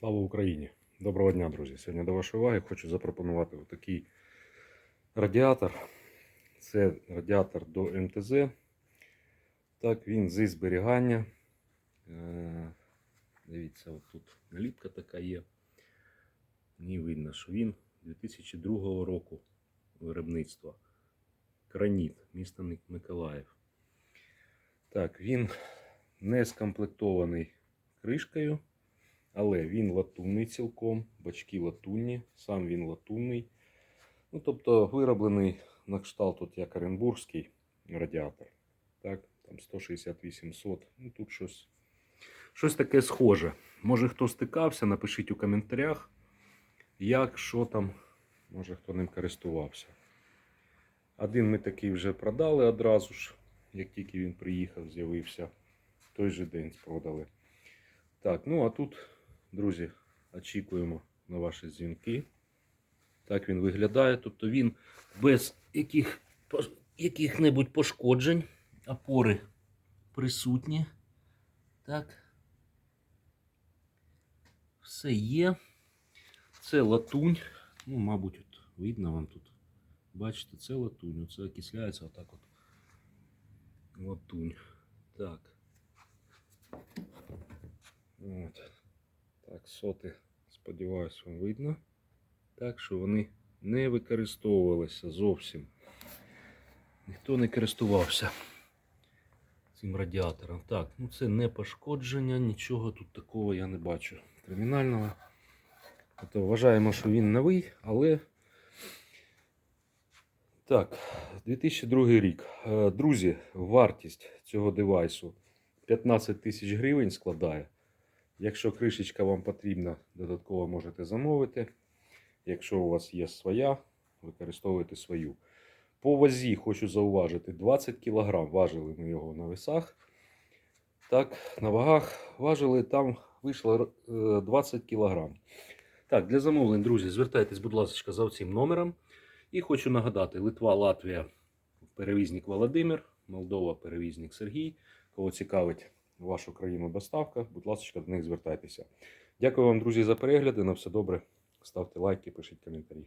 Слава Україні! Доброго дня, друзі! Сьогодні до вашої уваги хочу запропонувати такий радіатор. Це радіатор до МТЗ. Так, він зі зберігання. Е, Дивіться, от тут наліпка така є. Мені видно, що він 2002 року виробництва. Краніт, місто Миколаїв. Так, він не скомплектований кришкою. Але він латунний цілком, бачки латунні, сам він латунний. Ну, тобто вироблений на кшталт тут як Оренбургський радіатор. Так, там 168 сот. Ну тут щось, щось таке схоже. Може хто стикався, напишіть у коментарях, як, що там, може хто ним користувався. Один ми такий вже продали одразу ж, як тільки він приїхав, з'явився. Той же день продали. Так, ну а тут, друзі, очікуємо на ваші дзвінки. Так він виглядає. Тобто він без яких, яких-небудь пошкоджень. Опори присутні. Так. Все є. Це латунь. Ну, мабуть, от видно вам тут. Бачите, це латунь. Це окисляється отак от. Латунь. Так. От. Так, соти, сподіваюсь, вам видно. Так що вони не використовувалися зовсім. Ніхто не користувався цим радіатором. Так, ну це не пошкодження, нічого тут такого я не бачу кримінального. Тобто вважаємо, що він новий, але. Так, 2002 рік. Е, Друзі, вартість цього девайсу 15 тисяч гривень складає. Якщо кришечка вам потрібна, додатково можете замовити. Якщо у вас є своя, використовуйте свою. По вазі хочу зауважити 20 кг. Важили ми його на весах. Так, на вагах важили, там вийшло е, 20 кг. Так, для замовлень, друзі, звертайтесь, будь ласка, за цим номером. І хочу нагадати: Литва, Латвія, перевізник Володимир, Молдова, перевізник Сергій. Кого цікавить вашу країну доставка, будь ласка, до них звертайтеся. Дякую вам, друзі, за перегляди. На все добре. Ставте лайки, пишіть коментарі.